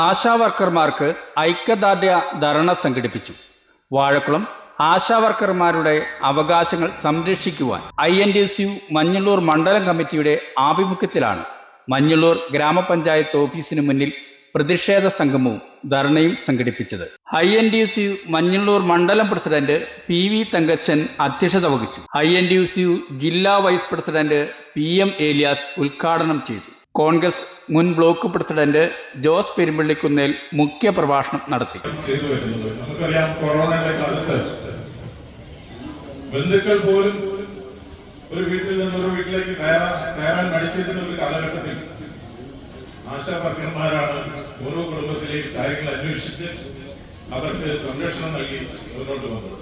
ആശാ വർക്കർമാർക്ക് ഐക്യദാർഢ്യ ധർണ സംഘടിപ്പിച്ചു. വാഴക്കുളം ആശാവർക്കർമാരുടെ അവകാശങ്ങൾ സംരക്ഷിക്കുവാൻ I N D C U മണ്ഡലം കമ്മിറ്റിയുടെ ആഭിമുഖ്യത്തിലാണ് മഞ്ഞളൂർ ഗ്രാമപഞ്ചായത്ത് ഓഫീസിന് മുന്നിൽ പ്രതിഷേധ സംഗമവും ധർണയും സംഘടിപ്പിച്ചത്. I N D C U മണ്ഡലം പ്രസിഡന്റ് പി വി തങ്കച്ചൻ അധ്യക്ഷത വഹിച്ചു. I N D C U ജില്ലാ vice president P M Elias ഉദ്ഘാടനം ചെയ്തു. കോൺഗ്രസ് മുൻ ബ്ലോക്ക് പ്രസിഡന്റ് ജോസ് പെരുമ്പള്ളിക്കുന്നേൽ മുഖ്യ പ്രഭാഷണം നടത്തി. ബന്ധുക്കൾ പോലും ഒരു വീട്ടിൽ നിന്ന് ഒരു വീട്ടിലേക്ക് കയറാൻ മടിച്ചിരുന്ന ഒരു കാലഘട്ടത്തിൽ ആശാ വർക്കർമാരാണ് ഓരോ കുടുംബത്തിലേക്ക് കാര്യങ്ങൾ അന്വേഷിച്ച് അവർക്ക് സംരക്ഷണം നൽകി മുന്നോട്ട് വന്നത്.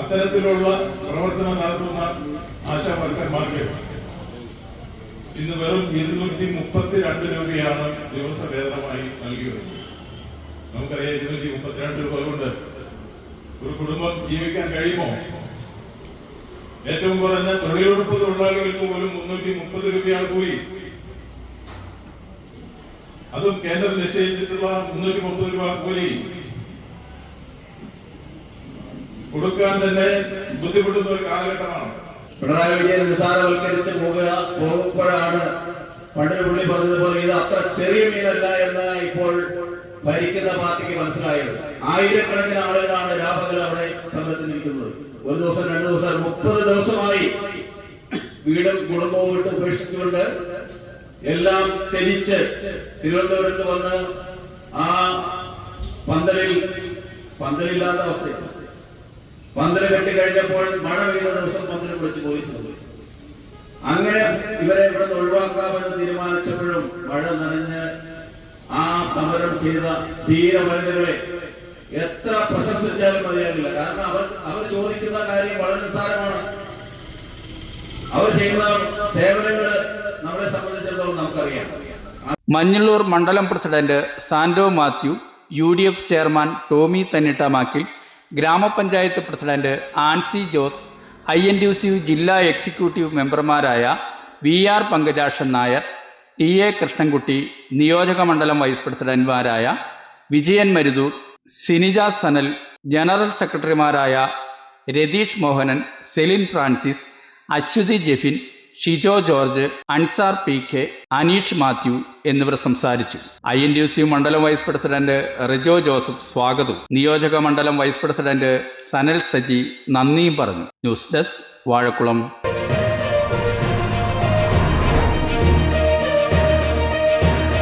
അത്തരത്തിലുള്ള പ്രവർത്തനം നടത്തുന്ന ആശാ വർക്കർമാർക്ക് ഇന്ന് വെറും ഇരുന്നൂറ്റി മുപ്പത്തിരണ്ട് രൂപയാണ് ദിവസ വേതനമായി നൽകി വരുന്നത് നമുക്കറിയാം ഇരുന്നൂറ്റി മുപ്പത്തിരണ്ട് രൂപ കൊണ്ട് ഒരു കുടുംബം ജീവിക്കാൻ കഴിയുമോ? ഏറ്റവും കുറഞ്ഞ തൊഴിലുറപ്പ് തൊഴിലാളികൾക്ക് പോലും മുന്നൂറ്റി മുപ്പത് രൂപയാണ് കൂലി. അതും കേന്ദ്രം നിശ്ചയിച്ചിട്ടുള്ള മുന്നൂറ്റി മുപ്പത് രൂപ കൂലി. കൊടുക്കാൻ തന്നെ ബുദ്ധിമുട്ടുന്ന ഒരു കാലഘട്ടമാണ്. പിണറായി വിജയൻ നിസാരവൽക്കരിച്ച് പോകുക പോകുമ്പോഴാണ് പണ്ട് പുള്ളി പറഞ്ഞതുപോലെ ഇത് അത്ര ചെറിയ മീനല്ല എന്ന് ഇപ്പോൾ ഭരിക്കുന്ന പാർട്ടിക്ക് മനസ്സിലായത്. ആയിരക്കണക്കിന് ആളുകളാണ് രാപകൽ അവിടെ സമരത്തിനിരിക്കുന്നത്. ഒരു ദിവസം രണ്ടു ദിവസം മുപ്പത് ദിവസമായി വീടും കുടുംബവും വിട്ട് ഉപേക്ഷിച്ചുകൊണ്ട് എല്ലാം ത്യജിച്ച് തിരുവനന്തപുരത്ത് വന്ന് ആ പന്തലിൽ പന്തലില്ലാത്ത അവസ്ഥയാണ്. പന്തൽ കെട്ടി കഴിഞ്ഞപ്പോൾ മഴ പെയ്ത ദിവസം പന്തൽ വിളിച്ച് പോലീസ് അങ്ങനെ ഇവരെ ഇവിടെ നിന്ന് ഒഴിവാക്കാമെന്ന് തീരുമാനിച്ചപ്പോഴും മഴ നനഞ്ഞ് ആ സമരം ചെയ്ത ധീരമനിതരെ എത്ര പ്രശംസിച്ചാലും മതിയാകില്ല. കാരണം അവർ അവർ ചോദിക്കുന്ന കാര്യം വളരെ നിസ്സാരമാണ്. അവർ ചെയ്യുന്ന സേവനങ്ങൾ നമ്മളെ സംബന്ധിച്ചിടത്തോളം നമുക്കറിയാം. മഞ്ഞളൂർ മണ്ഡലം president Santo Mathew U D F chairman Tomy തന്നിട്ടമാക്കിൽ grama panchayat president Ancy Jose I N D C ജില്ലാ എക്സിക്യൂട്ടീവ് മെമ്പർമാരായ V R Pankajakshan Nair T A Krishnankutty നിയോജക മണ്ഡലം വൈസ് പ്രസിഡന്റുമാരായ വിജയൻ മരുതൂർ സിനിജ സനൽ ജനറൽ സെക്രട്ടറിമാരായ Ratheesh Mohanan Celine Francis Aswathy Jefin Shijo George Ansar P K Aneesh Mathew എന്നിവർ സംസാരിച്ചു. I N D C മണ്ഡലം vice president Rijo Joseph സ്വാഗതവും. നിയോജക മണ്ഡലം വൈസ് പ്രസിഡന്റ് സനൽ സജി നന്ദിയും പറഞ്ഞു. News desk Vazhakulam.